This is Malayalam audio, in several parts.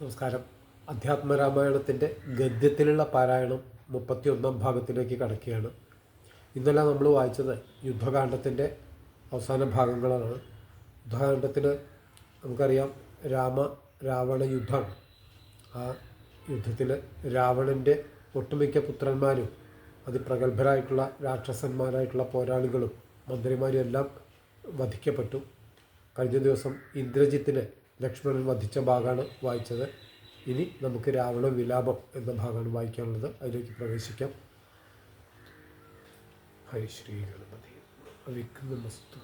നമസ്കാരം. അധ്യാത്മരാമായണത്തിന്റെ ഗദ്യത്തിലുള്ള പാരായണം മുപ്പത്തി ഒന്നാം ഭാഗത്തിലേക്ക് കടക്കുകയാണ്. ഇന്നലെ നമ്മൾ വായിച്ചത് യുദ്ധകാന്ഡത്തിന്റെ അവസാന ഭാഗങ്ങളാണ്. യുദ്ധകാന്ഡത്തിൽ നമുക്കറിയാം രാമ രാവണ യുദ്ധം. ആ യുദ്ധത്തിൽ രാവണന്റെ ഒട്ടുമിക്ക പുത്രന്മാരും അതിപ്രഗത്ഭരായിട്ടുള്ള രാക്ഷസന്മാരായിട്ടുള്ള പോരാളികളും മന്ത്രിമാരും എല്ലാം വധിക്കപ്പെട്ടു. കഴിഞ്ഞ ദിവസം ഇന്ദ്രജിത്തിനെ ലക്ഷ്മണൻ വധിച്ച ഭാഗമാണ് വായിച്ചത്. ഇനി നമുക്ക് രാവണ വിലാപം എന്ന ഭാഗമാണ് വായിക്കാനുള്ളത്. അതിലേക്ക് പ്രവേശിക്കാം. ഹരി ശ്രീ ഗണപതി. വസ്തു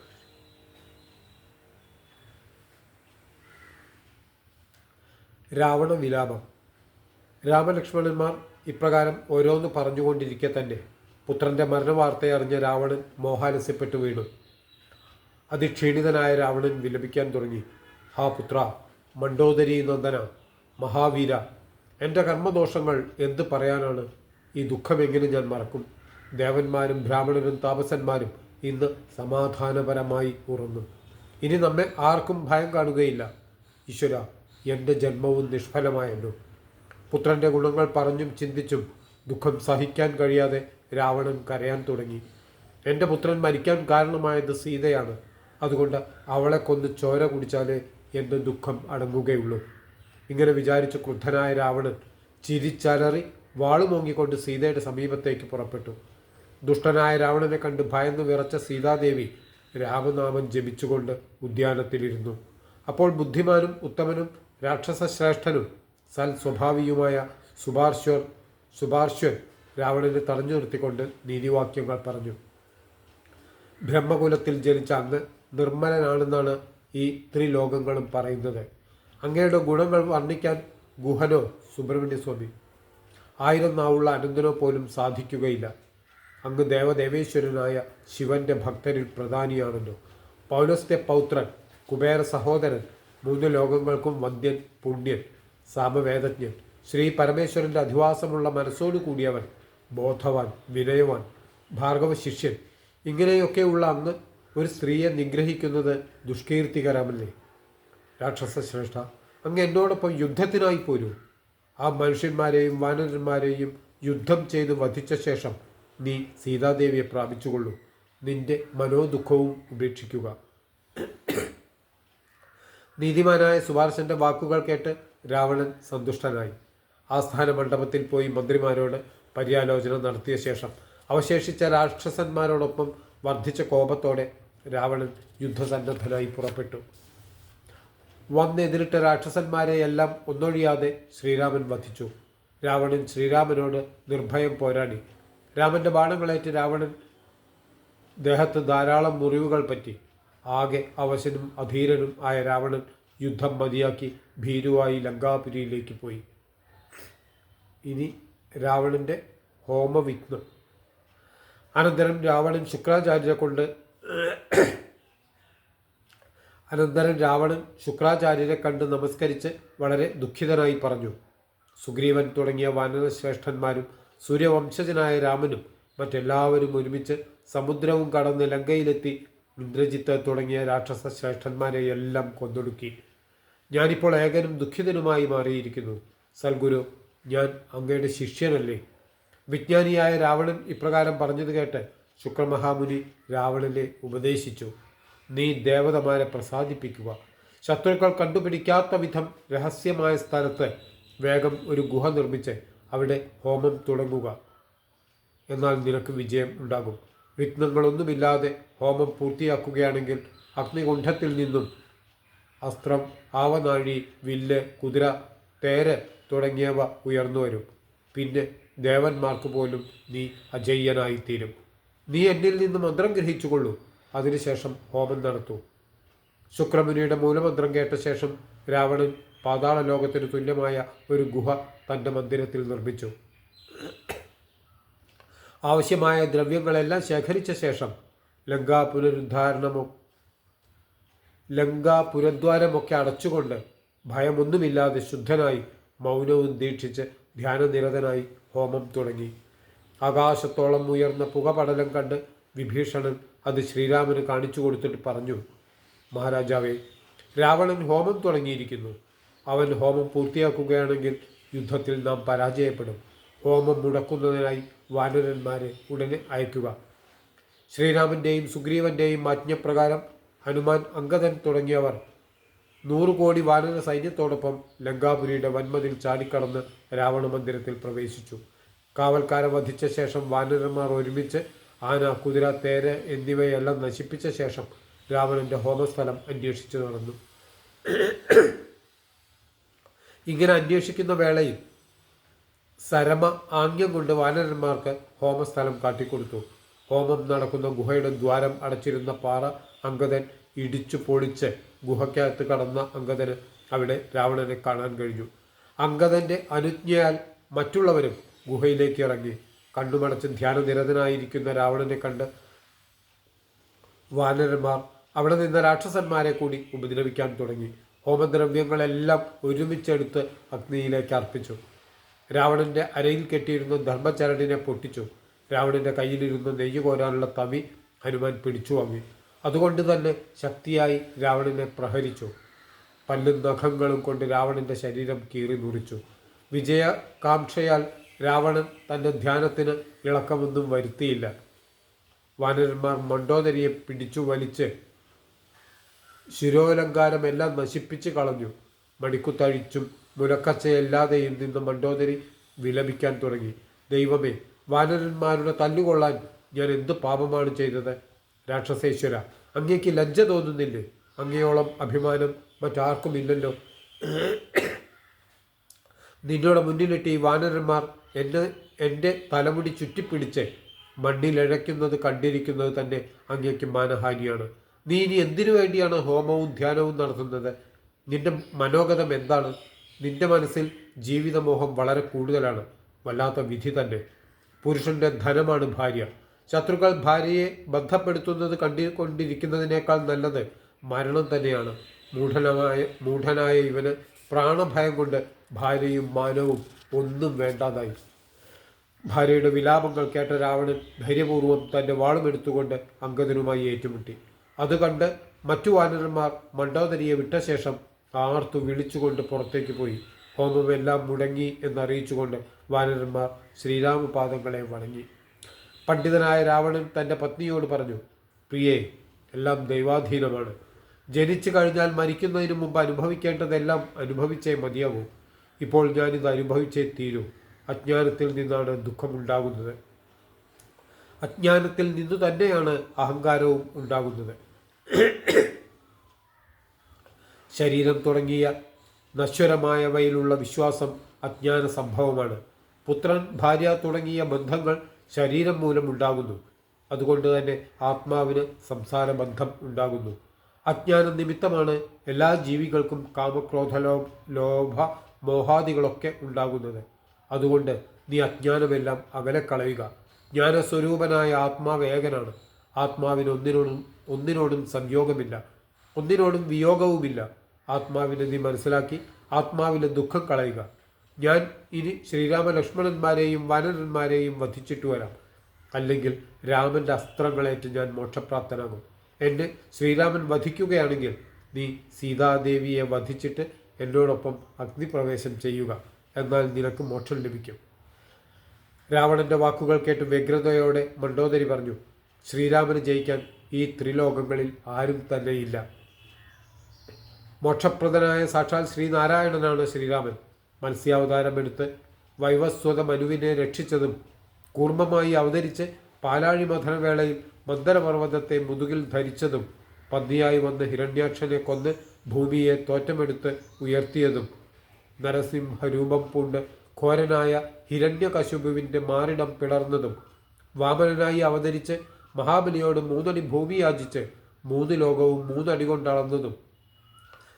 രാവണ വിലാപം. രാമലക്ഷ്മണന്മാർ ഇപ്രകാരം ഓരോന്ന് പറഞ്ഞുകൊണ്ടിരിക്കെ തന്നെ പുത്രന്റെ മരണവാർത്തയെ അറിഞ്ഞ രാവണൻ മോഹാലസ്യപ്പെട്ടു വീണു. അതിക്ഷീണിതനായ രാവണൻ വിലപിക്കാൻ തുടങ്ങി. ഹാ പുത്ര മണ്ഡോദരി നന്ദന മഹാവീര എന്റെ കർമ്മദോഷങ്ങൾ എന്ത് പറയാനാണ്? ഈ ദുഃഖം എങ്ങനെ ഞാൻ മറക്കും? ദേവന്മാരും ബ്രാഹ്മണരും താപസന്മാരും ഇന്ന് സമാധാനപരമായി ഉറന്നു. ഇനി നമ്മെ ആർക്കും ഭയം കാണുകയില്ല. ഈശ്വര എന്റെ ജന്മവും നിഷ്ഫലമായല്ലോ. പുത്രന്റെ ഗുണങ്ങൾ പറഞ്ഞും ചിന്തിച്ചും ദുഃഖം സഹിക്കാൻ കഴിയാതെ രാവണൻ കരയാൻ തുടങ്ങി. എന്റെ പുത്രൻ മരിക്കാൻ കാരണമായത് സീതയാണ്. അതുകൊണ്ട് അവളെ കൊന്ന് ചോര കുടിച്ചാലേ എന്റെ ദുഃഖം അടങ്ങുകയുള്ളൂ. ഇങ്ങനെ വിചാരിച്ച് ക്രുദ്ധനായ രാവണൻ ചിരിച്ചലറി വാളുമോങ്ങിക്കൊണ്ട് സീതയുടെ സമീപത്തേക്ക് പുറപ്പെട്ടു. ദുഷ്ടനായ രാവണനെ കണ്ട് ഭയന്ന് വിറച്ച സീതാദേവി രാമനാമം ജപിച്ചുകൊണ്ട് ഉദ്യാനത്തിലിരുന്നു. അപ്പോൾ ബുദ്ധിമാനും ഉത്തമനും രാക്ഷസശ്രേഷ്ഠനും സൽ സ്വഭാവിയുമായ സുഭാർശ്വർ സുഭാർശ്വൻ രാവണനെ തടഞ്ഞു നിർത്തിക്കൊണ്ട് നീതിവാക്യങ്ങൾ പറഞ്ഞു. ബ്രഹ്മകുലത്തിൽ ജനിച്ച അന്ന് നിർമ്മലനാണെന്നാണ് ഈ ത്രിലോകങ്ങളും പറയുന്നത്. അങ്ങയുടെ ഗുണങ്ങൾ വർണിക്കാൻ ഗുഹനോ സുബ്രഹ്മണ്യ സ്വാമി ആയിരം നാവുള്ള അനന്തനോ പോലും സാധിക്കുകയില്ല. അങ്ങ് ദേവദേവേശ്വരനായ ശിവന്റെ ഭക്തരിൽ പ്രധാനിയാണല്ലോ പൗലസ്ത്യ പൗത്രൻ കുബേര സഹോദരൻ മൂന്ന് ലോകങ്ങൾക്കും വന്ദ്യൻ പുണ്യൻ സാമവേദജ്ഞൻ ശ്രീ പരമേശ്വരന്റെ അധിവാസമുള്ള മനസ്സോടു കൂടിയവൻ ബോധവാൻ വിനയവാൻ ഭാർഗവ ശിഷ്യൻ ഇങ്ങനെയൊക്കെയുള്ള അങ്ങ് ഒരു സ്ത്രീയെ നിഗ്രഹിക്കുന്നത് ദുഷ്കീർത്തികരമല്ലേ? രാക്ഷസ ശ്രേഷ്ഠ അങ്ങ് എന്നോടൊപ്പം യുദ്ധത്തിനായി പോരൂ. ആ മനുഷ്യന്മാരെയും വാനരന്മാരെയും യുദ്ധം ചെയ്ത് വധിച്ച ശേഷം നീ സീതാദേവിയെ പ്രാപിച്ചുകൊള്ളൂ. നിന്റെ മനോദുഃഖവും ഉപേക്ഷിക്കുക. നീതിമാനായ സുഭാഷന്റെ വാക്കുകൾ കേട്ട് രാവണൻ സന്തുഷ്ടനായി. ആസ്ഥാന മണ്ഡപത്തിൽ പോയി മന്ത്രിമാരോട് പര്യാലോചന നടത്തിയ ശേഷം അവശേഷിച്ച രാക്ഷസന്മാരോടൊപ്പം വർദ്ധിച്ച കോപത്തോടെ രാവണൻ യുദ്ധസന്നദ്ധനായി പുറപ്പെട്ടു. വന്നെതിരിട്ട രാക്ഷസന്മാരെയെല്ലാം ഒന്നൊഴിയാതെ ശ്രീരാമൻ വധിച്ചു. രാവണൻ ശ്രീരാമനോട് നിർഭയം പോരാടി. രാമന്റെ ബാണങ്ങളേറ്റ് രാവണൻ ദേഹത്ത് ധാരാളം മുറിവുകൾ പറ്റി. ആകെ അവശനും അധീരനും ആയ രാവണൻ യുദ്ധം മതിയാക്കി ഭീരുവായി ലങ്കാപുരിയിലേക്ക് പോയി. ഇനി രാവണന്റെ ഹോമവിഘ്നം. അനന്തരം രാവണൻ ശുക്രാചാര്യ കൊണ്ട് അനന്തരം രാവണൻ ശുക്രാചാര്യരെ കണ്ട് നമസ്കരിച്ച് വളരെ ദുഃഖിതനായി പറഞ്ഞു. സുഗ്രീവൻ തുടങ്ങിയ വാനരശ്രേഷ്ഠന്മാരും സൂര്യവംശജനായ രാമനും മറ്റെല്ലാവരും ഒരുമിച്ച് സമുദ്രവും കടന്ന് ലങ്കയിലെത്തി ഇന്ദ്രജിത്ത് തുടങ്ങിയ രാക്ഷസ ശ്രേഷ്ഠന്മാരെ എല്ലാം കൊന്നൊടുക്കി. ഞാനിപ്പോൾ ഏകനും ദുഃഖിതനുമായി മാറിയിരിക്കുന്നു. സൽഗുരു ഞാൻ അങ്ങയുടെ ശിഷ്യനല്ലേ? വിജ്ഞാനിയായ രാവണൻ ഇപ്രകാരം പറഞ്ഞത് കേട്ട് ശുക്രമഹാമുനി രാവണനെ ഉപദേശിച്ചു. നീ ദേവതമാരെ പ്രസാദിപ്പിക്കുക. ശത്രുക്കൾ കണ്ടുപിടിക്കാത്ത വിധം രഹസ്യമായ സ്ഥലത്ത് വേഗം ഒരു ഗുഹ നിർമ്മിച്ച് അവിടെ ഹോമം തുടങ്ങുക. എന്നാൽ നിനക്ക് വിജയം ഉണ്ടാകും. വിഘ്നങ്ങളൊന്നുമില്ലാതെ ഹോമം പൂർത്തിയാക്കുകയാണെങ്കിൽ അഗ്നികുണ്ഠത്തിൽ നിന്നും അസ്ത്രം ആവനാഴി വില്ല് കുതിര തേര് തുടങ്ങിയവ ഉയർന്നു വരും പിന്നെ ദേവന്മാർക്ക് പോലും നീ അജയ്യനായിത്തീരും. നീ എന്നിൽ നിന്ന് മന്ത്രം ഗ്രഹിച്ചുകൊള്ളൂ. അതിനുശേഷം ഹോമം നടത്തൂ. ശുക്രമുനിയുടെ മൂലമന്ത്രം കേട്ട ശേഷം രാവണൻ പാതാള ലോകത്തിന് തുല്യമായ ഒരു ഗുഹ തന്റെ മന്ദിരത്തിൽ നിർമ്മിച്ചു. ആവശ്യമായ ദ്രവ്യങ്ങളെല്ലാം ശേഖരിച്ച ശേഷം ലങ്കാ പുനരുദ്ധാരണമോ ലങ്കാ പുരദ്വാരമൊക്കെ അടച്ചുകൊണ്ട് ഭയമൊന്നുമില്ലാതെ ശുദ്ധനായി മൗനവും ദീക്ഷിച്ച് ധ്യാനനിരതനായി ഹോമം തുടങ്ങി. ആകാശത്തോളം ഉയർന്ന പുകപടലം കണ്ട് വിഭീഷണൻ അത് ശ്രീരാമന് കാണിച്ചു കൊടുത്തിട്ട് പറഞ്ഞു മഹാരാജാവേ രാവണൻ ഹോമം തുടങ്ങിയിരിക്കുന്നു. അവൻ ഹോമം പൂർത്തിയാക്കുകയാണെങ്കിൽ യുദ്ധത്തിൽ നാം പരാജയപ്പെടും. ഹോമം മുടക്കുന്നതിനായി വാനരന്മാരെ ഉടനെ അയക്കുക. ശ്രീരാമന്റെയും സുഗ്രീവന്റെയും ആജ്ഞപ്രകാരം ഹനുമാൻ അങ്കദൻ തുടങ്ങിയവർ നൂറു കോടി വാനര സൈന്യത്തോടൊപ്പം ലങ്കാപുരിയുടെ വന്മതിൽ ചാടിക്കടന്ന് രാവണ മന്ദിരത്തിൽ പ്രവേശിച്ചു. കാവൽക്കാരെ വധിച്ച ശേഷം വാനരന്മാർ ഒരുമിച്ച് ആന കുതിര തേര് എന്നിവയെല്ലാം നശിപ്പിച്ച ശേഷം രാവണന്റെ ഹോമസ്ഥലം അന്വേഷിച്ചു നടന്നു. ഇങ്ങനെ അന്വേഷിക്കുന്ന വേളയിൽ സരമ ആംഗ്യം കൊണ്ട് വാനരന്മാർക്ക് ഹോമസ്ഥലം കാട്ടിക്കൊടുത്തു. ഹോമം നടക്കുന്ന ഗുഹയുടെ ദ്വാരം അടച്ചിരുന്ന പാറ അങ്കദൻ ഇടിച്ചു പൊളിച്ച് ഗുഹയ്ക്കകത്ത് കടന്ന അങ്കദന് അവിടെ രാവണനെ കാണാൻ കഴിഞ്ഞു. അങ്കദന്റെ അനുജ്ഞയാൽ മറ്റുള്ളവരും ഗുഹയിലേക്ക് ഇറങ്ങി കണ്ണുമടച്ച് ധ്യാനനിരതനായിരിക്കുന്ന രാവണനെ കണ്ട് വാനരന്മാർ അവിടെ നിന്ന രാക്ഷസന്മാരെ കൂടി ഉപദ്രവിക്കാൻ തുടങ്ങി. ഹോമദ്രവ്യങ്ങളെല്ലാം ഒരുമിച്ചെടുത്ത് അഗ്നിയിലേക്ക് അർപ്പിച്ചു. രാവണന്റെ അരയിൽ കെട്ടിയിരുന്ന ധർമ്മചരടിനെ പൊട്ടിച്ചു. രാവണന്റെ കയ്യിലിരുന്ന നെയ്യ് കോരാനുള്ള തവി ഹനുമാൻ പിടിച്ചു വാങ്ങി. അതുകൊണ്ട് തന്നെ ശക്തിയായി രാവണനെ പ്രഹരിച്ചു. പല്ലും നഖങ്ങളും കൊണ്ട് രാവണന്റെ ശരീരം കീറി മുറിച്ചു. വിജയകാംക്ഷയാൽ രാവണൻ തന്റെ ധ്യാനത്തിന് ഇളക്കമൊന്നും വരുത്തിയില്ല. വാനരന്മാർ മണ്ടോദരിയെ പിടിച്ചു വലിച്ച് ശിരോലങ്കാരമെല്ലാം നശിപ്പിച്ച് കളഞ്ഞു. മണിക്കുത്തഴിച്ചും മുലക്കച്ചയല്ലാതെയും നിന്ന് മണ്ടോദരി വിലപിക്കാൻ തുടങ്ങി. ദൈവമേ വാനരന്മാരുടെ തല്ലുകൊള്ളാൻ ഞാൻ എന്ത് പാപമാണ് ചെയ്തത്? രാക്ഷസേശ്വര അങ്ങേക്ക് ലജ്ജ തോന്നുന്നില്ലേ? അങ്ങയോളം അഭിമാനം മറ്റാർക്കുമില്ലല്ലോ. നിന്നോട് മുന്നിലിട്ട് ഈ വാനരന്മാർ എന്നെ എന്റെ തലമുടി ചുറ്റിപ്പിടിച്ച് മണ്ണിലിഴയ്ക്കുന്നത് കണ്ടിരിക്കുന്നത് തന്നെ അങ്ങേക്ക് മാനഹാനിയാണ്. നീ ഇനി എന്തിനു വേണ്ടിയാണ് ഹോമവും ധ്യാനവും നടത്തുന്നത്? നിന്റെ മനോഗതം എന്താണ്? നിന്റെ മനസ്സിൽ ജീവിതമോഹം വളരെ കൂടുതലാണ്. വല്ലാത്ത വിധി തന്നെ. പുരുഷന്റെ ധനമാണ് ഭാര്യ. ശത്രുക്കൾ ഭാര്യയെ ബന്ധപ്പെടുത്തുന്നത് കണ്ടുകൊണ്ടിരിക്കുന്നതിനേക്കാൾ നല്ലത് മരണം തന്നെയാണ്. മൂഢനമായ മൂഢനായ ഇവന് പ്രാണഭയം കൊണ്ട് ഭാര്യയും മാനവും ഒന്നും വേണ്ടാതായി. ഭാര്യയുടെ വിലാപങ്ങൾ കേട്ട രാവണൻ ധൈര്യപൂർവം തന്റെ വാളുമെടുത്തുകൊണ്ട് അങ്കദനുമായി ഏറ്റുമുട്ടി. അത് കണ്ട് മറ്റു വാനരന്മാർ മണ്ടോദരിയെ വിട്ട ശേഷം ആർത്തു വിളിച്ചുകൊണ്ട് പുറത്തേക്ക് പോയി. ഹോമമെല്ലാം മുടങ്ങി എന്നറിയിച്ചുകൊണ്ട് വാനരന്മാർ ശ്രീരാമപാദങ്ങളെ വണങ്ങി. പണ്ഡിതനായ രാവണൻ തന്റെ പത്നിയോട് പറഞ്ഞു പ്രിയേ എല്ലാം ദൈവാധീനമാണ്. ജനിച്ചു കഴിഞ്ഞാൽ മരിക്കുന്നതിന് മുമ്പ് അനുഭവിക്കേണ്ടതെല്ലാം അനുഭവിച്ചേ മതിയാകൂ ഇപ്പോൾ ഞാനിത് അനുഭവിച്ചേ തീരൂ. അജ്ഞാനത്തിൽ നിന്നാണ് ദുഃഖമുണ്ടാകുന്നത്. അജ്ഞാനത്തിൽ നിന്ന് തന്നെയാണ് അഹങ്കാരവും ഉണ്ടാകുന്നത്. ശരീരം തുടങ്ങിയ നശ്വരമായവയിലുള്ള വിശ്വാസം അജ്ഞാന സംഭവമാണ്. പുത്രൻ ഭാര്യ തുടങ്ങിയ ബന്ധങ്ങൾ ശരീരം മൂലം ഉണ്ടാകുന്നു. അതുകൊണ്ട് തന്നെ ആത്മാവിന് സംസാര ബന്ധം ഉണ്ടാകുന്നു. അജ്ഞാന നിമിത്തമാണ് എല്ലാ ജീവികൾക്കും കാമക്രോധ ലോഭ മോഹാദികളൊക്കെ ഉണ്ടാകുന്നത്. അതുകൊണ്ട് നീ അജ്ഞാനമെല്ലാം അകലെ കളയുക. ജ്ഞാനസ്വരൂപനായ ആത്മാവ് ഏകനാണ് ആത്മാവിന് ഒന്നിനോടും ഒന്നിനോടും സംയോഗമില്ല. ഒന്നിനോടും വിയോഗവുമില്ല. ആത്മാവിനെ നീ മനസ്സിലാക്കി ആത്മാവിലെ ദുഃഖം കളയുക. ഞാൻ ഇനി ശ്രീരാമ ലക്ഷ്മണന്മാരെയും വാനരന്മാരെയും വധിച്ചിട്ട് വരാം. അല്ലെങ്കിൽ രാമന്റെ അസ്ത്രങ്ങളേറ്റ് ഞാൻ മോക്ഷപ്രാപ്തനാകും. എന്നെ ശ്രീരാമൻ വധിക്കുകയാണെങ്കിൽ നീ സീതാദേവിയെ വധിച്ചിട്ട് എന്നോടൊപ്പം അഗ്നിപ്രവേശം ചെയ്യുക. എന്നാൽ നിനക്ക് മോക്ഷം ലഭിക്കും. രാവണന്റെ വാക്കുകൾ കേട്ട് വ്യഗ്രതയോടെ മണ്ടോദരി പറഞ്ഞു ശ്രീരാമന് ജയിക്കാൻ ഈ ത്രിലോകങ്ങളിൽ ആരും തന്നെയില്ല. മോക്ഷപ്രദനായ സാക്ഷാൽ ശ്രീനാരായണനാണ് ശ്രീരാമൻ. മത്സ്യാവതാരമെടുത്ത് വൈവസ്വത മനുവിനെ രക്ഷിച്ചതും കൂർമ്മമായി അവതരിച്ച് പാലാഴി മഥനവേളയിൽ മന്ദരപർവതത്തെ മുതുകിൽ ധരിച്ചതും പന്നിയായി വന്ന് ഹിരണ്യാക്ഷനെ കൊന്ന് ഭൂമിയെ തോറ്റമെടുത്ത് ഉയർത്തിയതും നരസിംഹരൂപം പൂണ്ട് ഘോരനായ ഹിരണ്യകശുപുവിന്റെ മാറിടം പിളർന്നതും വാമനനായി അവതരിച്ച് മഹാബലിയോട് മൂന്നടി ഭൂമി യാചിച്ച് മൂന്ന് ലോകവും മൂന്നടി കൊണ്ടളന്നതും.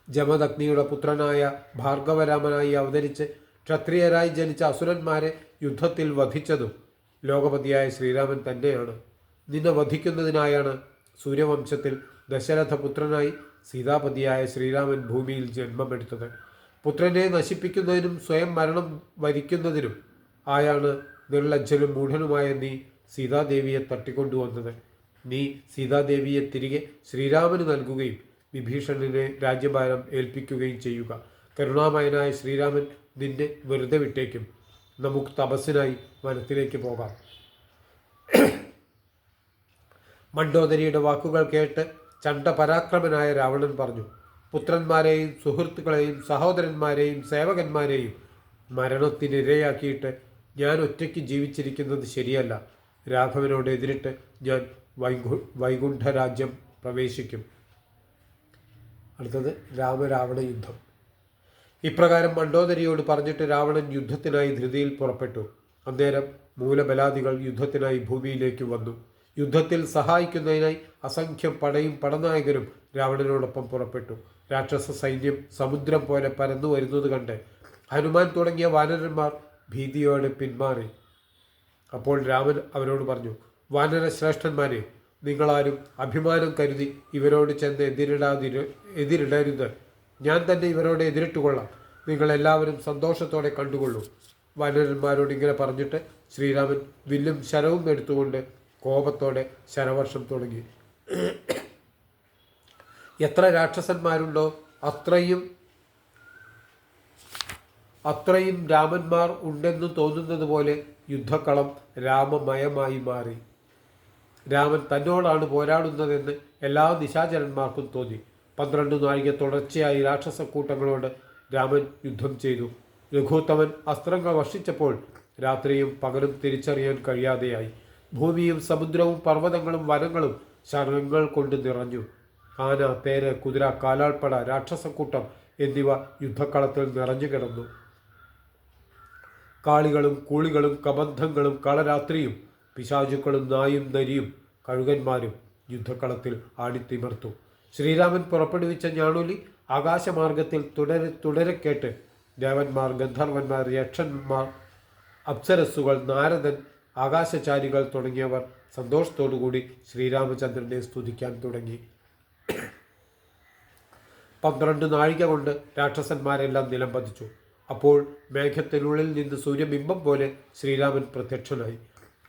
ജമദഗ്നിയുടെ പുത്രനായ ഭാർഗവരാമനായി അവതരിച്ച് ക്ഷത്രിയരായി ജനിച്ച അസുരന്മാരെ യുദ്ധത്തിൽ വധിച്ചതും ലോകപതിയായ ശ്രീരാമൻ തന്നെയാണ്. നിന്നെ വധിക്കുന്നതിനായാണ് സൂര്യവംശത്തിൽ ദശരഥപുത്രനായി സീതാപതിയായ ശ്രീരാമൻ ഭൂമിയിൽ ജന്മമെടുത്തത്. പുത്രനെ നശിപ്പിക്കുന്നതിനും സ്വയം മരണം വരിക്കുന്നതിനും ആയാണ് നിർലജ്ജനും മൂഢനുമായ നീ സീതാദേവിയെ തട്ടിക്കൊണ്ടുവന്നത്. നീ സീതാദേവിയെ തിരികെ ശ്രീരാമന് നൽകുകയും വിഭീഷണനെ രാജ്യഭാരം ഏൽപ്പിക്കുകയും ചെയ്യുക. കരുണാമയനായ ശ്രീരാമൻ നിന്നെ വെറുതെ വിട്ടേക്കും. നമുക്ക് തപസ്സിനായി വനത്തിലേക്ക് പോകാം. മണ്ഡോദരിയുടെ വാക്കുകൾ കേട്ട് ചണ്ടപരാക്രമനായ രാവണൻ പറഞ്ഞു പുത്രന്മാരെയും സുഹൃത്തുക്കളെയും സഹോദരന്മാരെയും സേവകന്മാരെയും മരണത്തിനിരയാക്കിയിട്ട് ഞാൻ ഒറ്റയ്ക്ക് ജീവിച്ചിരിക്കുന്നത് ശരിയല്ല. രാഘവനോട് എതിരിട്ട് ഞാൻ വൈകു വൈകുണ്ഠരാജ്യം പ്രവേശിക്കും. അടുത്തത് രാമരാവണ യുദ്ധം. ഇപ്രകാരം മണ്ഡോദരിയോട് പറഞ്ഞിട്ട് രാവണൻ യുദ്ധത്തിനായി ധൃതിയിൽ പുറപ്പെട്ടു. അന്നേരം മൂലബലാദികൾ യുദ്ധത്തിനായി ഭൂമിയിലേക്ക് വന്നു. യുദ്ധത്തിൽ സഹായിക്കുന്നതിനായി അസംഖ്യം പടയും പടനായകരും രാവണനോടൊപ്പം പുറപ്പെട്ടു. രാക്ഷസ സൈന്യം സമുദ്രം പോലെ പരന്നു വരുന്നത് കണ്ട് ഹനുമാൻ തുടങ്ങിയ വാനരന്മാർ ഭീതിയോടെ പിന്മാറി. അപ്പോൾ രാമൻ അവരോട് പറഞ്ഞു വാനര ശ്രേഷ്ഠന്മാരെ നിങ്ങളാരും അഭിമാനം കരുതി ഇവരോട് ചെന്ന് എതിരിടാതിരു എതിരിടരുത്. ഞാൻ തന്നെ ഇവരോട് എതിരിട്ട് എതിരിട്ടുകൊള്ളാം നിങ്ങളെല്ലാവരും സന്തോഷത്തോടെ കണ്ടുകൊള്ളൂ. വാനരന്മാരോട് ഇങ്ങനെ പറഞ്ഞിട്ട് ശ്രീരാമൻ വില്ലും ശരവും എടുത്തുകൊണ്ട് കോപത്തോടെ ശരവർഷം തുടങ്ങി. എത്ര രാക്ഷസന്മാരുണ്ടോ അത്രയും അത്രയും രാമന്മാർ ഉണ്ടെന്ന് തോന്നുന്നത് പോലെ യുദ്ധക്കളം രാമമയമായി മാറി. രാമൻ തന്നോടാണ് പോരാടുന്നതെന്ന് എല്ലാ നിശാചരന്മാർക്കും തോന്നി. പന്ത്രണ്ട് നാഴിക തുടർച്ചയായി രാക്ഷസ കൂട്ടങ്ങളോട് രാമൻ യുദ്ധം ചെയ്തു. രഘുത്തമൻ അസ്ത്രങ്ങൾ വർഷിച്ചപ്പോൾ രാത്രിയും പകലും തിരിച്ചറിയാൻ കഴിയാതെയായി. ഭൂമിയും സമുദ്രവും പർവതങ്ങളും വനങ്ങളും ശരണങ്ങൾ കൊണ്ട് നിറഞ്ഞു. ആന തേര് കുതിര കാലാൾപ്പട രാക്ഷസക്കൂട്ടം എന്നിവ യുദ്ധക്കളത്തിൽ നിറഞ്ഞു കിടന്നു. കാളികളും കൂളികളും കബന്ധങ്ങളും കളരാത്രിയും പിശാചുക്കളും നായും നരിയും കഴുകന്മാരും യുദ്ധക്കളത്തിൽ ആടിത്തിമർത്തു. ശ്രീരാമൻ പുറപ്പെടുവിച്ച ഞാണൊലി ആകാശമാർഗത്തിൽ തുടരെ തുടരെ കേട്ട് ദേവന്മാർ ഗന്ധർവന്മാർ യക്ഷന്മാർ അപ്സരസ്സുകൾ നാരദൻ ആകാശചാരികൾ തുടങ്ങിയവർ സന്തോഷത്തോടുകൂടി ശ്രീരാമചന്ദ്രനെ സ്തുതിക്കാൻ തുടങ്ങി. പന്ത്രണ്ട് നാഴിക കൊണ്ട് രാക്ഷസന്മാരെല്ലാം നിലം പതിച്ചു. അപ്പോൾ മേഘത്തിനുള്ളിൽ നിന്ന് സൂര്യബിംബം പോലെ ശ്രീരാമൻ പ്രത്യക്ഷനായി.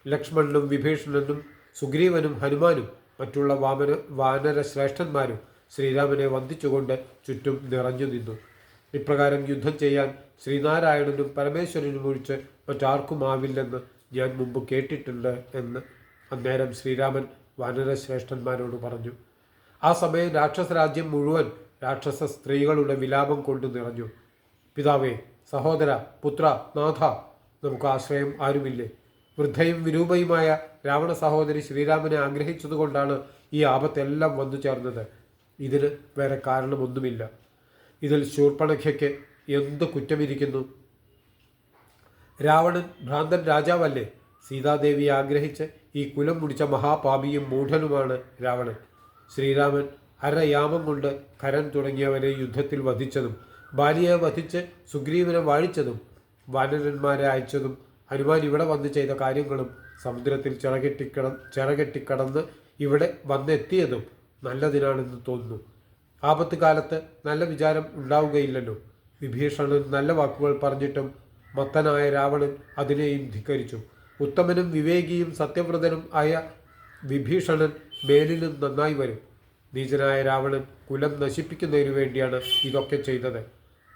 ലക്ഷ്മണനും വിഭീഷണനും സുഗ്രീവനും ഹനുമാനും മറ്റുള്ള വാമന വാനര ശ്രേഷ്ഠന്മാരും ശ്രീരാമനെ വന്ദിച്ചുകൊണ്ട് ചുറ്റും നിറഞ്ഞു നിന്നു. ഇപ്രകാരം യുദ്ധം ചെയ്യാൻ ശ്രീനാരായണനും പരമേശ്വരനും ഒഴിച്ച് മറ്റാർക്കുമാവില്ലെന്ന് ഞാൻ മുമ്പ് കേട്ടിട്ടുണ്ട് എന്ന് അന്നേരം ശ്രീരാമൻ വാനരശ്രേഷ്ഠന്മാരോട് പറഞ്ഞു. ആ സമയം രാക്ഷസരാജ്യം മുഴുവൻ രാക്ഷസ സ്ത്രീകളുടെ വിലാപം കൊണ്ട് നിറഞ്ഞു. പിതാവേ സഹോദര പുത്ര നാഥ നമുക്ക് ആശ്രയം ആരുമില്ലേ? വൃദ്ധയും വിരൂപയുമായ രാവണ സഹോദരി ശ്രീരാമനെ ആഗ്രഹിച്ചതുകൊണ്ടാണ് ഈ ആപത്തെല്ലാം വന്നു ചേർന്നത്. ഇതിന് വേറെ കാരണമൊന്നുമില്ല. ഇതിൽ ശൂർപ്പണഖ്യയ്ക്ക് എന്ത് കുറ്റമിരിക്കുന്നു? രാവണൻ ഭ്രാന്തൻ രാജാവല്ലേ? സീതാദേവി ആഗ്രഹിച്ച് ഈ കുലം മുടിച്ച മഹാപാപിയും മൂഢനുമാണ് രാവണൻ. ശ്രീരാമൻ അരയാമം കൊണ്ട് കരൻ തുടങ്ങിയവരെ യുദ്ധത്തിൽ വധിച്ചതും ഭാര്യയെ വധിച്ച് സുഗ്രീവനെ വാഴിച്ചതും വാനരന്മാരെ അയച്ചതും ഹനുമാൻ ഇവിടെ വന്ന് ചെയ്ത കാര്യങ്ങളും സമുദ്രത്തിൽ ചിറകെട്ടിക്കട ചിറകെട്ടിക്കടന്ന് ഇവിടെ വന്നെത്തിയതും നല്ലതിനാണെന്ന് തോന്നുന്നു. ആപത്ത് കാലത്ത് നല്ല വിചാരം ഉണ്ടാവുകയില്ലല്ലോ. വിഭീഷണൻ നല്ല വാക്കുകൾ പറഞ്ഞിട്ടും മത്തനായ രാവണൻ അതിനെയും ധിക്കരിച്ചു. ഉത്തമനും വിവേകിയും സത്യവ്രതനും ആയ വിഭീഷണൻ മേലിലും നന്നായി വരും. നീചനായ രാവണൻ കുലം നശിപ്പിക്കുന്നതിനു വേണ്ടിയാണ് ഇതൊക്കെ ചെയ്തത്.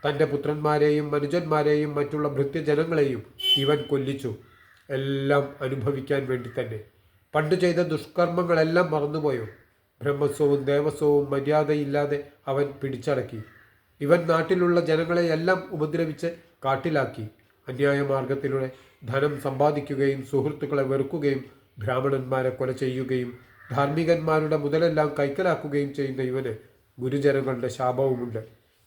തന്റെ പുത്രന്മാരെയും മനുജന്മാരെയും മറ്റുള്ള ഭൃത്യജനങ്ങളെയും ഇവൻ കൊല്ലിച്ചു. എല്ലാം അനുഭവിക്കാൻ വേണ്ടി തന്നെ. പണ്ട് ചെയ്ത ദുഷ്കർമ്മങ്ങളെല്ലാം മറന്നുപോയോ? ബ്രഹ്മസ്വവും ദേവസ്വവും മര്യാദയില്ലാതെ അവൻ പിടിച്ചടക്കി. ഇവൻ നാട്ടിലുള്ള ജനങ്ങളെയെല്ലാം ഉപദ്രവിച്ച് കാട്ടിലാക്കി. അന്യായ മാർഗത്തിലൂടെ ധനം സമ്പാദിക്കുകയും സുഹൃത്തുക്കളെ വെറുക്കുകയും ബ്രാഹ്മണന്മാരെ കൊല ചെയ്യുകയും ധാർമ്മികന്മാരുടെ മുതലെല്ലാം കൈക്കലാക്കുകയും ചെയ്യുന്ന ഇവന് ഗുരുജനങ്ങളുടെ ശാപവുമുണ്ട്.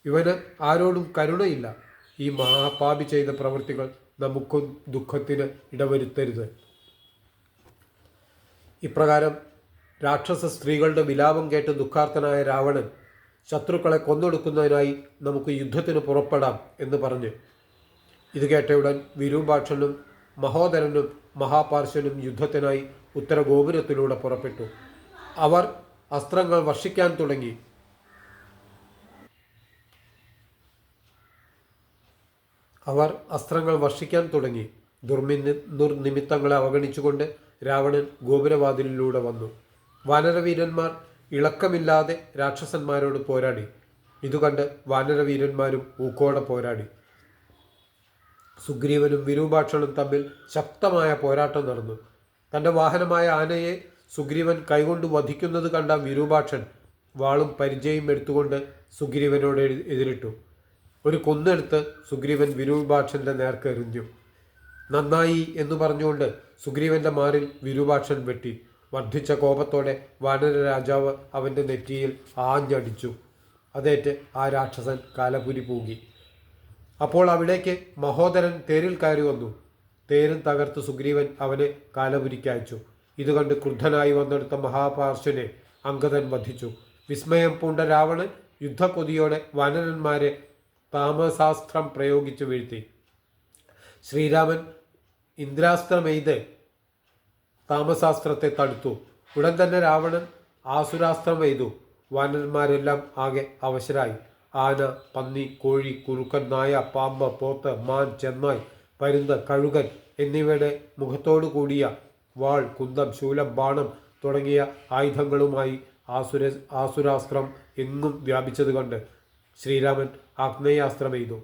ഇവന് ആരോടും കരുണയില്ല. ഈ മഹാപാപി ചെയ്ത പ്രവൃത്തികൾ നമുക്കും ദുഃഖത്തിന് ഇടവരുത്തരുത്. ഇപ്രകാരം രാക്ഷസ സ്ത്രീകളുടെ വിലാപം കേട്ട് ദുഃഖാർത്ഥനായ രാവണൻ ശത്രുക്കളെ കൊന്നൊടുക്കുന്നതിനായി നമുക്ക് യുദ്ധത്തിന് പുറപ്പെടാം എന്ന് പറഞ്ഞ് ഇത് കേട്ടയുടൻ വിരൂപാക്ഷനും മഹോദരനും മഹാപാർശ്വനും യുദ്ധത്തിനായി ഉത്തരഗോപുരത്തിലൂടെ പുറപ്പെട്ടു. അവർ അസ്ത്രങ്ങൾ വർഷിക്കാൻ തുടങ്ങി. അവർ അസ്ത്രങ്ങൾ വർഷിക്കാൻ തുടങ്ങി. ദുർമി ദുർനിമിത്തങ്ങളെ അവഗണിച്ചുകൊണ്ട് രാവണൻ ഗോപുരവാതിലിലൂടെ വന്നു. വാനരവീരന്മാർ ഇളക്കമില്ലാതെ രാക്ഷസന്മാരോട് പോരാടി. ഇതുകണ്ട് വാനരവീരന്മാരും ഊക്കോടെ പോരാടി. സുഗ്രീവനും വിരൂപാക്ഷനും തമ്മിൽ ശക്തമായ പോരാട്ടം നടന്നു. തന്റെ വാഹനമായ ആനയെ സുഗ്രീവൻ കൈകൊണ്ട് വധിക്കുന്നത് കണ്ട വിരൂപാക്ഷൻ വാളും പരിചയം എടുത്തുകൊണ്ട് സുഗ്രീവനോട് എതിരിട്ടു. ഒരു കൊന്നെടുത്ത് സുഗ്രീവൻ വിരൂപാക്ഷന്റെ നേർക്ക് എറിഞ്ഞു. നന്നായി എന്ന് പറഞ്ഞുകൊണ്ട് സുഗ്രീവന്റെ മാറിൽ വിരൂപാക്ഷൻ വെട്ടി. വർദ്ധിച്ച കോപത്തോടെ വാനര രാജാവ് അവന്റെ നെറ്റിയിൽ ആഞ്ഞടിച്ചു. അതേറ്റ് ആ രാക്ഷസൻ കാലപുരി പൂകി. അപ്പോൾ അവിടേക്ക് മഹോദരൻ തേരിൽ കയറി വന്നു. തേരും തകർത്ത് സുഗ്രീവൻ അവനെ കാലപുരിക്കയച്ചു. ഇത് ക്രുദ്ധനായി വന്നെടുത്ത മഹാപാർശ്വനെ അങ്കദൻ വധിച്ചു. വിസ്മയം പൂണ്ട രാവണൻ യുദ്ധക്കൊതിയോടെ വാനരന്മാരെ താമസാസ്ത്രം പ്രയോഗിച്ചു വീഴ്ത്തി. ശ്രീരാമൻ ഇന്ദ്രാസ്ത്രമെയ്ത് താമസാസ്ത്രത്തെ തടുത്തു. ഉടൻ തന്നെ രാവണൻ ആസുരാസ്ത്രം എയ്തു. വാനന്മാരെല്ലാം ആകെ അവശരായി. ആന പന്നി കോഴി കുറുക്കൻ നായ പാമ്പ് പോത്ത് മാൻ ചെന്നായ് പരുന്ത് കഴുകൻ എന്നിവയുടെ മുഖത്തോടു കൂടിയ വാൾ കുന്തം ശൂലം ബാണം തുടങ്ങിയ ആയുധങ്ങളുമായി ആസുര ആസുരാസ്ത്രം എങ്ങും വ്യാപിച്ചത് കണ്ട് ശ്രീരാമൻ ആഗ്നേയാസ്ത്രം എയ്തു.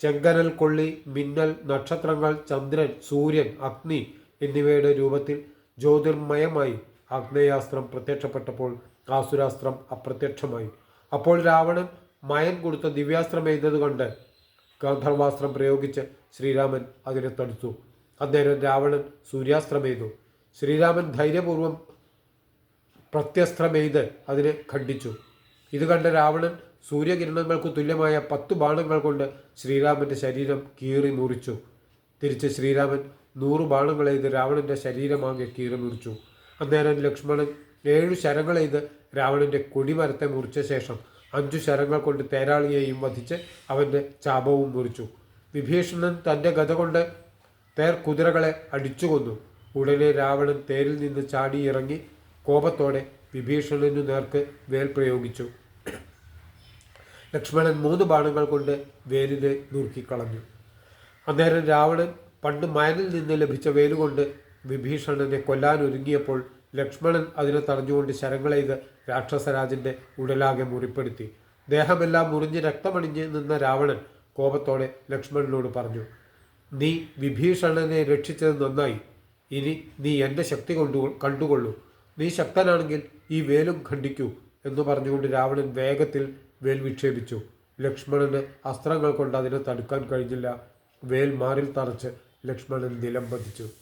ചെങ്കനൽ കൊള്ളി മിന്നൽ നക്ഷത്രങ്ങൾ ചന്ദ്രൻ സൂര്യൻ അഗ്നി എന്നിവയുടെ രൂപത്തിൽ ജ്യോതിർമയമായി ആഗ്നേയാസ്ത്രം പ്രത്യക്ഷപ്പെട്ടപ്പോൾ ആസുരാസ്ത്രം അപ്രത്യക്ഷമായി. അപ്പോൾ രാവണൻ മയൻ കൊടുത്ത ദിവ്യാസ്ത്രം എഴുതതുകൊണ്ട് ഗാന്ധർവാസ്ത്രം പ്രയോഗിച്ച് ശ്രീരാമൻ അതിനെ തടുത്തു. അന്നേരം രാവണൻ സൂര്യാസ്ത്രം എയ്തു ശ്രീരാമൻ ധൈര്യപൂർവം പ്രത്യസ്ത്രമെയ്ത് അതിനെ ഖണ്ഡിച്ചു. ഇത് കണ്ട രാവണൻ സൂര്യകിരണങ്ങൾക്ക് തുല്യമായ പത്ത് ബാണങ്ങൾ കൊണ്ട് ശ്രീരാമന്റെ ശരീരം കീറി മുറിച്ചു. തിരിച്ച് ശ്രീരാമൻ നൂറ് ബാണങ്ങളെയ്ത് രാവണന്റെ ശരീരമാകെ കീറി മുറിച്ചു. അന്നേരം ലക്ഷ്മണൻ ഏഴു ശരങ്ങളെയ്ത് രാവണന്റെ കൊടിമരത്തെ മുറിച്ച ശേഷം അഞ്ചു ശരങ്ങൾ കൊണ്ട് തേരാളിയെയും വധിച്ച് അവന്റെ ചാപവും മുറിച്ചു. വിഭീഷണൻ തന്റെ ഗത കൊണ്ട് തേർ കുതിരകളെ അടിച്ചു കൊന്നു. ഉടനെ രാവണൻ തേരിൽ നിന്ന് ചാടി ഇറങ്ങി കോപത്തോടെ വിഭീഷണനു നേർക്ക് വേൽ പ്രയോഗിച്ചു. ലക്ഷ്മണൻ മൂന്ന് ബാണങ്ങൾ കൊണ്ട് വേലിനെ നുറുക്കിക്കളഞ്ഞു. അന്നേരം രാവണൻ പണ്ട് മയനിൽ നിന്ന് ലഭിച്ച വേലുകൊണ്ട് വിഭീഷണനെ കൊല്ലാൻ ഒരുങ്ങിയപ്പോൾ ലക്ഷ്മണൻ അതിനെ തടഞ്ഞുകൊണ്ട് ശരങ്ങളെയ്ത് രാക്ഷസരാജന്റെ ഉടലാകെ മുറിപ്പെടുത്തി. ദേഹമെല്ലാം മുറിഞ്ഞ് രക്തമണിഞ്ഞ് നിന്ന രാവണൻ കോപത്തോടെ ലക്ഷ്മണനോട് പറഞ്ഞു നീ വിഭീഷണനെ രക്ഷിച്ചത് നന്നായി. ഇനി നീ എന്റെ ശക്തി കൊണ്ടു കണ്ടുകൊള്ളൂ. നീ ശക്തനാണെങ്കിൽ ഈ വേലും ഖണ്ഡിക്കൂ എന്ന് പറഞ്ഞുകൊണ്ട് രാവണൻ വേഗത്തിൽ വേൽ വിക്ഷേപിച്ചു. ലക്ഷ്മണന് അസ്ത്രങ്ങൾ കൊണ്ട് അതിനെ തടുക്കാൻ കഴിഞ്ഞില്ല. വേൽ മാറിൽ തറച്ച് ലക്ഷ്മണൻ നിലം പതിച്ചു.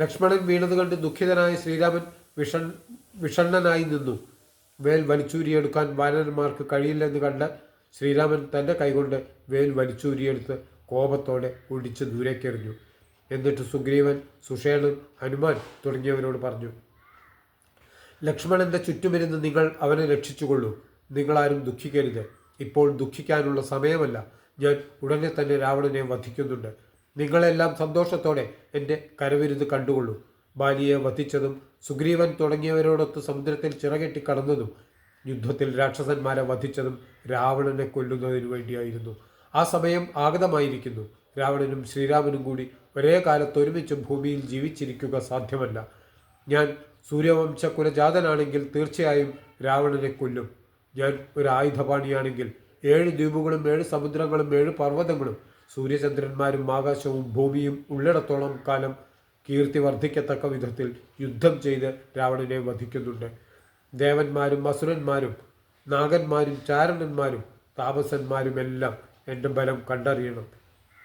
ലക്ഷ്മണൻ വീണത് കണ്ട് ദുഃഖിതനായ ശ്രീരാമൻ വിഷൺ വിഷണ്ണനായി നിന്നു. വേൽ വലിച്ചൂരിയെടുക്കാൻ വാനരന്മാർക്ക് കഴിയില്ലെന്ന് കണ്ട് ശ്രീരാമൻ തന്റെ കൈകൊണ്ട് വേൽ വലിച്ചൂരിയെടുത്ത് കോപത്തോടെ ഒടിച്ച് ദൂരേക്കെറിഞ്ഞു. എന്നിട്ട് സുഗ്രീവൻ സുഷേണൻ ഹനുമാൻ തുടങ്ങിയവരോട് പറഞ്ഞു ലക്ഷ്മണന്റെ ചുറ്റുമിരുന്ന് നിങ്ങൾ അവനെ രക്ഷിച്ചുകൊള്ളൂ. നിങ്ങളാരും ദുഃഖിക്കരുത്. ഇപ്പോൾ ദുഃഖിക്കാനുള്ള സമയമല്ല. ഞാൻ ഉടനെ തന്നെ രാവണനെ വധിക്കുന്നുണ്ട്. നിങ്ങളെല്ലാം സന്തോഷത്തോടെ എന്റെ കരവിരുത് കണ്ടുകൊള്ളൂ. ബാലിയെ വധിച്ചതും സുഗ്രീവൻ തുടങ്ങിയവരോടൊത്ത് സമുദ്രത്തിൽ ചിറകെട്ടി കടന്നതും യുദ്ധത്തിൽ രാക്ഷസന്മാരെ വധിച്ചതും രാവണനെ കൊല്ലുന്നതിനു വേണ്ടിയായിരുന്നു. ആ സമയം ആഗതമായിരിക്കുന്നു. രാവണനും ശ്രീരാമനും കൂടി ഒരേ കാലത്ത് ഒരുമിച്ച് ഭൂമിയിൽ ജീവിച്ചിരിക്കുക സാധ്യമല്ല. ഞാൻ സൂര്യവംശ കുലജാതനാണെങ്കിൽ തീർച്ചയായും രാവണനെ കൊല്ലും. ഞാൻ ഒരു ആയുധപാണിയാണെങ്കിൽ ഏഴ് ദ്വീപുകളും ഏഴ് സമുദ്രങ്ങളും ഏഴ് പർവതങ്ങളും സൂര്യചന്ദ്രന്മാരും ആകാശവും ഭൂമിയും ഉള്ളിടത്തോളം കാലം കീർത്തി വർദ്ധിക്കത്തക്ക വിധത്തിൽ യുദ്ധം ചെയ്ത് രാവണനെ വധിക്കുന്നുണ്ട്. ദേവന്മാരും അസുരന്മാരും നാഗന്മാരും ചാരണന്മാരും താപസന്മാരും എല്ലാം എന്റെ ബലം കണ്ടറിയണം.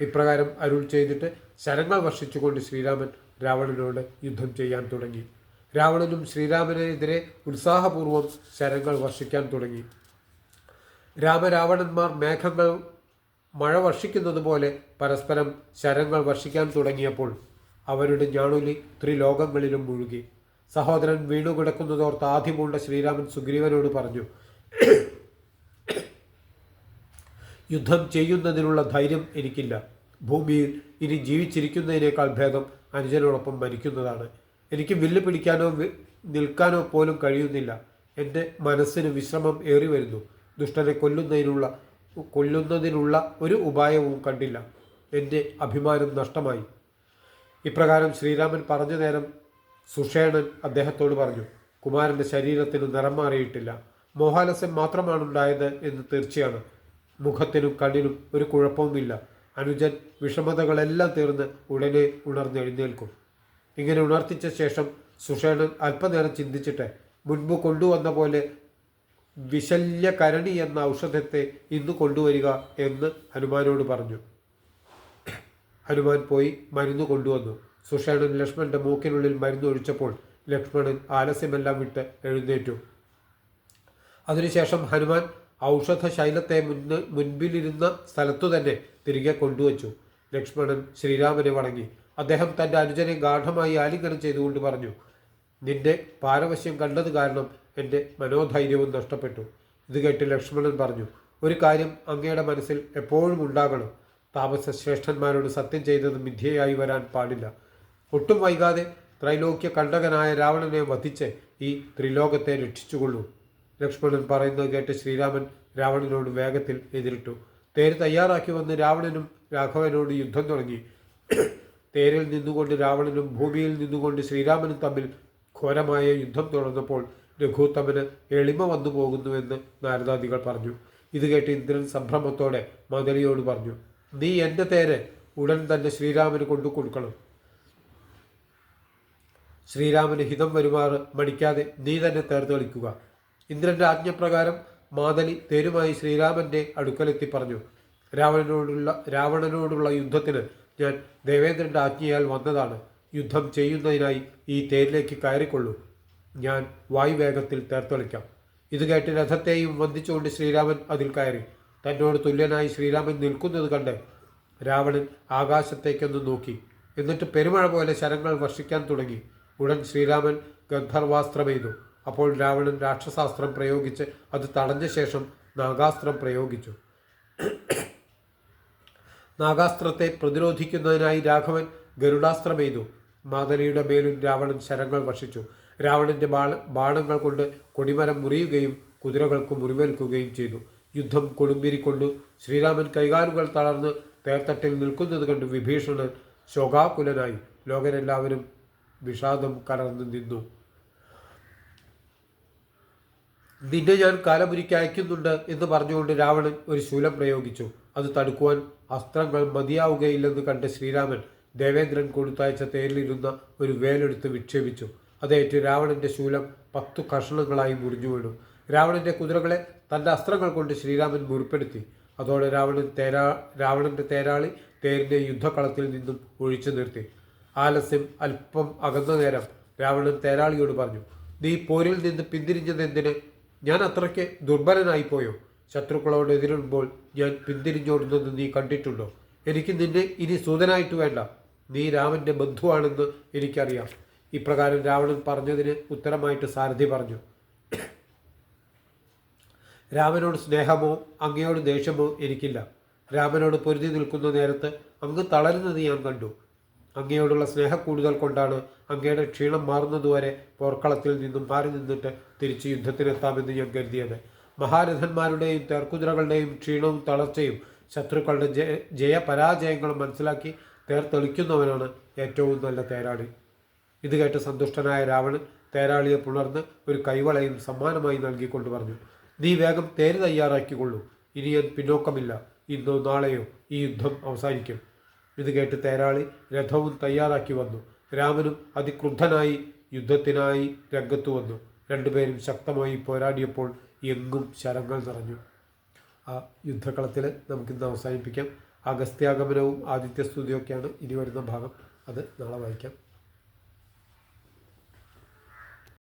ഇപ്രകാരം അരുൾ ചെയ്തിട്ട് ശരങ്ങൾ വർഷിച്ചുകൊണ്ട് ശ്രീരാമൻ രാവണനോട് യുദ്ധം ചെയ്യാൻ തുടങ്ങി. രാവണനും ശ്രീരാമനെതിരെ ഉത്സാഹപൂർവം ശരങ്ങൾ വർഷിക്കാൻ തുടങ്ങി. രാമരാവണന്മാർ മേഘങ്ങൾ മഴ വർഷിക്കുന്നത് പോലെ പരസ്പരം ശരങ്ങൾ വർഷിക്കാൻ തുടങ്ങിയപ്പോൾ അവരുടെ ഞാണുലി ത്രിലോകങ്ങളിലും മുഴുകി. സഹോദരൻ വീണു കിടക്കുന്നതോർത്ത് ആദ്യമുണ്ട ശ്രീരാമൻ സുഗ്രീവനോട് പറഞ്ഞു യുദ്ധം ചെയ്യുന്നതിനുള്ള ധൈര്യം എനിക്കില്ല. ഭൂമിയിൽ ഇനി ജീവിച്ചിരിക്കുന്നതിനേക്കാൾ ഭേദം അനുജനോടൊപ്പം മരിക്കുന്നതാണ്. എനിക്ക് വില്ല് പിടിക്കാനോ നിൽക്കാനോ പോലും കഴിയുന്നില്ല. എന്റെ മനസ്സിന് വിശ്രമം ഏറി വരുന്നു ദുഷ്ടനെ കൊല്ലുന്നതിനുള്ള കൊല്ലുന്നതിനുള്ള ഒരു ഉപായവും കണ്ടില്ല. എന്റെ അഭിമാനം നഷ്ടമായി. ഇപ്രകാരം ശ്രീരാമൻ പറഞ്ഞ നേരം സുഷേണൻ അദ്ദേഹത്തോട് പറഞ്ഞു കുമാരന്റെ ശരീരത്തിന് നിറം മാറിയിട്ടില്ല. മോഹാലസ്യം മാത്രമാണ് ഉണ്ടായത് എന്ന് തീർച്ചയാണ്. മുഖത്തിനും കണ്ണിനും ഒരു കുഴപ്പവുമില്ല. അനുജൻ വിഷമതകളെല്ലാം തീർന്ന് ഉടനെ ഉണർന്നെഴുന്നേൽക്കും. ഇങ്ങനെ ഉണർത്തിച്ച ശേഷം സുഷേണൻ അല്പനേരം ചിന്തിച്ചിട്ട് മുൻപ് കൊണ്ടുവന്ന പോലെ വിശല്യകരണി എന്ന ഔഷധത്തെ ഇന്ന് കൊണ്ടുവരിക എന്ന് ഹനുമാനോട് പറഞ്ഞു. ഹനുമാൻ പോയി മരുന്ന് കൊണ്ടുവന്നു. സുഷേണൻ ലക്ഷ്മണന്റെ മൂക്കിനുള്ളിൽ മരുന്ന് ഒഴിച്ചപ്പോൾ ലക്ഷ്മണൻ ആലസ്യമെല്ലാം വിട്ട് എഴുന്നേറ്റു. അതിനുശേഷം ഹനുമാൻ ഔഷധശൈലത്തെ മുന്ന് മുൻപിലിരുന്ന സ്ഥലത്തു തന്നെ തിരികെ കൊണ്ടുവച്ചു. ലക്ഷ്മണൻ ശ്രീരാമനെ വണങ്ങി. അദ്ദേഹം തന്റെ അനുജനെ ഗാഠമായി ആലിംഗനം ചെയ്തുകൊണ്ട് പറഞ്ഞു നിന്റെ പാരവശ്യം കണ്ടത് കാരണം എന്റെ മനോധൈര്യവും നഷ്ടപ്പെട്ടു. ഇത് കേട്ട് ലക്ഷ്മണൻ പറഞ്ഞു ഒരു കാര്യം അങ്ങയുടെ മനസ്സിൽ എപ്പോഴും ഉണ്ടാകണം. താമസ ശ്രേഷ്ഠന്മാരോട് സത്യം ചെയ്തത് മിഥ്യയായി വരാൻ പാടില്ല. ഒട്ടും വൈകാതെ ത്രൈലോക്യ കണ്ടകനായ രാവണനെ വധിച്ച് ഈ ത്രിലോകത്തെ രക്ഷിച്ചുകൊള്ളൂ. ലക്ഷ്മണൻ പറയുന്നത് കേട്ട് ശ്രീരാമൻ രാവണനോട് വേഗത്തിൽ എതിരിട്ടു. തേര് തയ്യാറാക്കി വന്ന് രാവണനും രാഘവനോട് യുദ്ധം തുടങ്ങി. തേരിൽ നിന്നുകൊണ്ട് രാവണനും ഭൂമിയിൽ നിന്നുകൊണ്ട് ശ്രീരാമനും തമ്മിൽ ഘോരമായ യുദ്ധം തുടർന്നപ്പോൾ രഘുത്തമന് എളിമ വന്നു പോകുന്നുവെന്ന് നാരദാദികൾ പറഞ്ഞു. ഇത് കേട്ട് ഇന്ദ്രൻ സംഭ്രമത്തോടെ മദലിയോട് പറഞ്ഞു നീ എന്റെ തേരെ ഉടൻ തന്നെ ശ്രീരാമന് കൊണ്ടു കൊടുക്കണം. ശ്രീരാമന് ഹിതം വരുമാറ് മടിക്കാതെ നീ തന്നെ തേർത്ത് കളിക്കുക. ഇന്ദ്രന്റെ ആജ്ഞപ്രകാരം മാതലി തേരുമായി ശ്രീരാമന്റെ അടുക്കലെത്തി പറഞ്ഞു രാവണനോടുള്ള രാവണനോടുള്ള യുദ്ധത്തിന് ഞാൻ ദേവേന്ദ്രന്റെ ആജ്ഞയാൽ വന്നതാണ്. യുദ്ധം ചെയ്യുന്നതിനായി ഈ തേരിലേക്ക് കയറിക്കൊള്ളൂ. ഞാൻ വായുവേഗത്തിൽ തേർത്തൊളിക്കാം. ഇത് കേട്ട് രഥത്തെയും വന്ദിച്ചുകൊണ്ട് ശ്രീരാമൻ അതിൽ കയറി. തന്നോട് തുല്യനായി ശ്രീരാമൻ നിൽക്കുന്നത് കണ്ട് രാവണൻ ആകാശത്തേക്കൊന്ന് നോക്കി. എന്നിട്ട് പെരുമഴ പോലെ ശരങ്ങൾ വർഷിക്കാൻ തുടങ്ങി. ഉടൻ ശ്രീരാമൻ ഗന്ധർവാസ്ത്രമെയ്തു അപ്പോൾ രാവണൻ രാക്ഷസാസ്ത്രം പ്രയോഗിച്ച് അത് തടഞ്ഞ ശേഷം നാഗാസ്ത്രം പ്രയോഗിച്ചു. നാഗാസ്ത്രത്തെ പ്രതിരോധിക്കുന്നതിനായി രാഘവൻ ഗരുഡാസ്ത്രമെയ്തു മാതലിയുടെ മേലും രാവണൻ ശരങ്ങൾ വർഷിച്ചു. രാവണന്റെ ബാണ ബാണങ്ങൾ കൊണ്ട് കൊടിമരം മുറിയുകയും കുതിരകൾക്ക് മുറിവേൽക്കുകയും ചെയ്തു. യുദ്ധം കൊടുമ്പിരിക്കൊണ്ടു ശ്രീരാമൻ കൈകാലുകൾ തളർന്ന് തേർത്തട്ടിൽ നിൽക്കുന്നത് കണ്ട് വിഭീഷണൻ ശോകാകുലനായി. ലോകരെല്ലാവരും വിഷാദം കലർന്നു നിന്നു. നിന്നെ ഞാൻ കാലപുരിക്ക് അയക്കുന്നുണ്ട് എന്ന് പറഞ്ഞുകൊണ്ട് രാവണൻ ഒരു ശൂലം പ്രയോഗിച്ചു. അത് തടുക്കുവാൻ അസ്ത്രങ്ങൾ മതിയാവുകയില്ലെന്ന് കണ്ട് ശ്രീരാമൻ ദേവേന്ദ്രൻ കൊടുത്തയച്ച തേരിലിരുന്ന ഒരു വേലെടുത്ത് വിക്ഷേപിച്ചു. അതേറ്റ് രാവണന്റെ ശൂലം പത്തു കഷണങ്ങളായി മുറിഞ്ഞു വീണു. രാവണന്റെ കുതിരകളെ തന്റെ അസ്ത്രങ്ങൾ കൊണ്ട് ശ്രീരാമൻ മുറിപ്പെടുത്തി. അതോടെ രാവണൻ തേരാ രാവണന്റെ തേരാളി തേരിനെ യുദ്ധക്കളത്തിൽ നിന്നും ഒഴിച്ചു നിർത്തി. ആലസ്യം അല്പം അകന്ന നേരം രാവണൻ തേരാളിയോട് പറഞ്ഞു നീ പോരിൽ നിന്ന് പിന്തിരിഞ്ഞതെന്തിന് ഞാൻ അത്രയ്ക്ക് ദുർബലനായി പോയോ? ശത്രുക്കളോട് എതിരിടുമ്പോൾ ഞാൻ പിന്തിരിഞ്ഞോടുന്നത് നീ കണ്ടിട്ടുണ്ടോ? എനിക്ക് നിന്നെ ഇനി സൂതനായിട്ട് വേണ്ട. നീ രാമന്റെ ബന്ധുവാണെന്ന് എനിക്കറിയാം. ഇപ്രകാരം രാവണൻ പറഞ്ഞതിന് ഉത്തരമായിട്ട് സാരഥി പറഞ്ഞു. രാമനോട് സ്നേഹമോ അങ്ങയോട് ദേഷ്യമോ എനിക്കില്ല. രാമനോട് പൊരുതി നിൽക്കുന്ന നേരത്ത് അങ്ങ് തളരുന്നത് ഞാൻ കണ്ടു. അങ്ങയോടുള്ള സ്നേഹ കൂടുതൽ കൊണ്ടാണ് അങ്ങയുടെ ക്ഷീണം മാറുന്നതുവരെ പോർക്കളത്തിൽ നിന്നും മാറി നിന്നിട്ട് തിരിച്ച് യുദ്ധത്തിനെത്താമെന്ന് ഞാൻ കരുതിയത്. മഹാരഥന്മാരുടെയും തേർക്കുതിരകളുടെയും ക്ഷീണവും തളർച്ചയും ശത്രുക്കളുടെ ജയ ജയപരാജയങ്ങളും മനസ്സിലാക്കി തേർത്തെളിക്കുന്നവനാണ് ഏറ്റവും നല്ല തേരാളി. ഇത് കേട്ട് സന്തുഷ്ടനായ രാവണൻ തേരാളിയെ പുണർന്ന് ഒരു കൈവളയും സമ്മാനമായി നൽകിക്കൊണ്ട് പറഞ്ഞു നീ വേഗം തേര് തയ്യാറാക്കിക്കൊള്ളൂ. ഇനി ഞാൻ പിന്നോക്കമില്ല. ഇന്നോ നാളെയോ ഈ യുദ്ധം അവസാനിക്കും. ഇത് കേട്ട് തേരാളി രഥവും തയ്യാറാക്കി വന്നു. രാമനും അതിക്രുദ്ധനായി യുദ്ധത്തിനായി രംഗത്തു വന്നു. രണ്ടുപേരും ശക്തമായി പോരാടിയപ്പോൾ എങ്ങും ശരങ്ങൾ നിറഞ്ഞു. ആ യുദ്ധക്കളത്തിൽ നമുക്കിന്ന് അവസാനിപ്പിക്കാം. അഗസ്ത്യാഗമനവും ആദിത്യസ്തുതിയൊക്കെയാണ് ഇനി വരുന്ന ഭാഗം. അത് നാളെ വായിക്കാം.